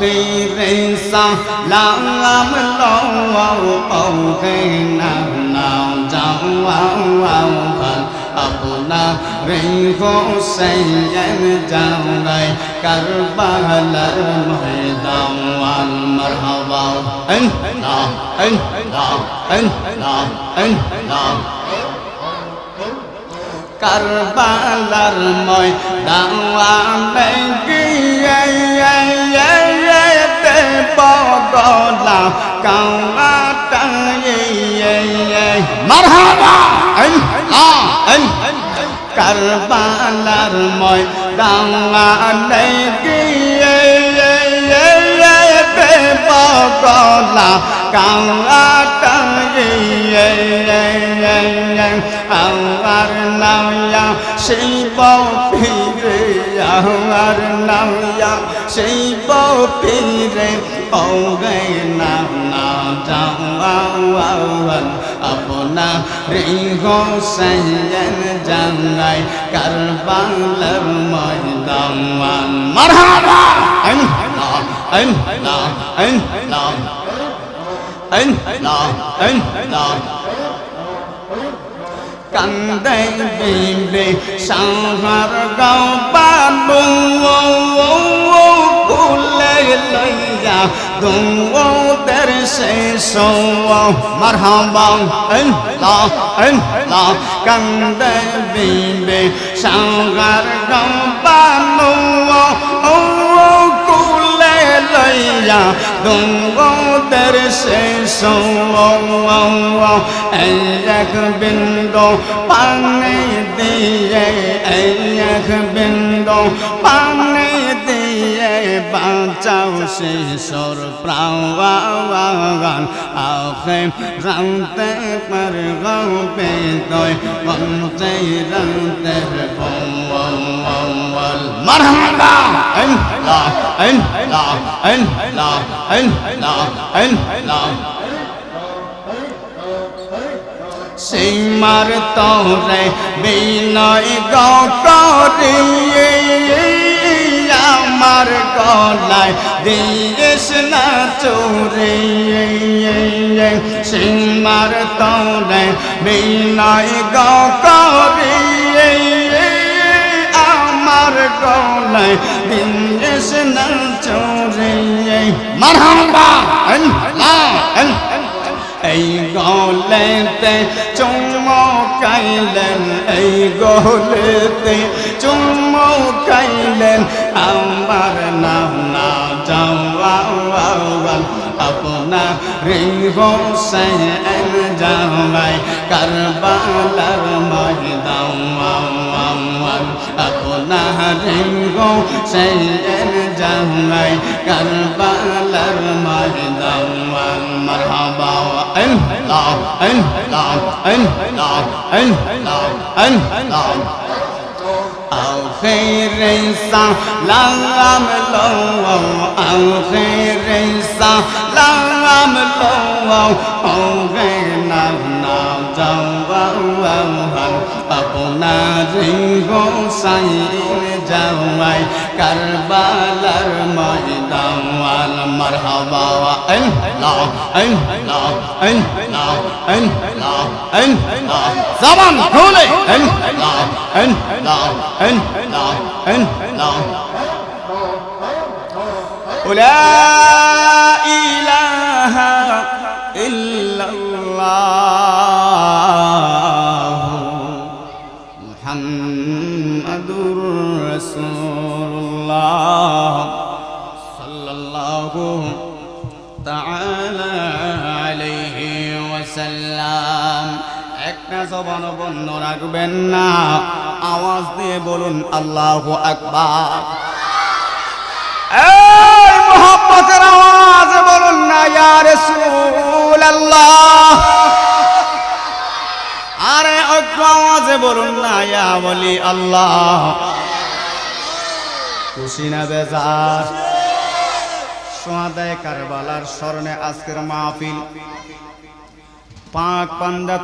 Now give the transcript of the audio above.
khi lên xong làm lắm lâu ông khi nào nào cháu ông ông phật ông là vì khổ xây em trong đây cả ba lỡ mày đồng anh mở hào vào. Anh đó anh đó anh đó anh đó Karbalar moy dawa বগলা কাওয়াটাই মারহাবা। আন না আন কারবালার ময়দানে গিয়ে তে বগলা কাওয়াটাই আমার নামিয়া সেই বীরে আমার নামিয়া সেই বীরে ও গে নাম না যাওয়ান আপনা রে হোসেন জানাই কারবালার ময়দান মারহাবা আন না আন না আন না আন না আন না কান্দে বিলে সাহার গাও বাবু ভুলে লইয়া দুদের শেষ মারহাবা লা লা কান্দে বিলে সাহার গাও বাবু কুলে লইয়া দুদের শেষ এক বিন্দু পানি দিয়ে এক বিন্দু পানি বাঁচাও শিশুর প্রাণ আখে রাতে পর গবে দয় বনতে রাতে কমল মারহাবা আন লা আন লা আন লা আন লা আন লা সীমার তোরে বিনয় গরি আমার গলায় দিস না চোরে? সীমার তোরে বিনয় গরি আমার গলায় দিস না চোরে? মারহাবা! এই গলেতে চুমকাইলেন এই গলেতে চুমকাইলেন আমার নাম না যাওয়ান আপনা রে হোসেন জামাই কারবালার ময়দান আপনা রে হোসেন জামাই কারবালার ময়দান মারহাবা ان لا ان لا ان لا ان لا ان لا او خير سلام لو او خير سلام لو আপনার গোসাই যাওয়াই কারবালার ময়দান মারহাবা আন লা আন লা আন লা আন লা আন লা জবান খুলে আন লা আন লা আন লা আন লা لا إله الله تعالى عليه وسلم একটা জবান বন্ধ রাখবেন না আওয়াজ দিয়ে বলুন আল্লাহ আকবার এই মোহাম্মতের আওয়াজ বলুন না ইয়া রাসূলুল্লাহ আরে ঐক্য আওয়াজে বলুন না ইয়া বলি আল্লাহ খুশি না বেজার সোয়াদায় কারবালার স্মরণে আজকের মাহফিল। পাক পান্দা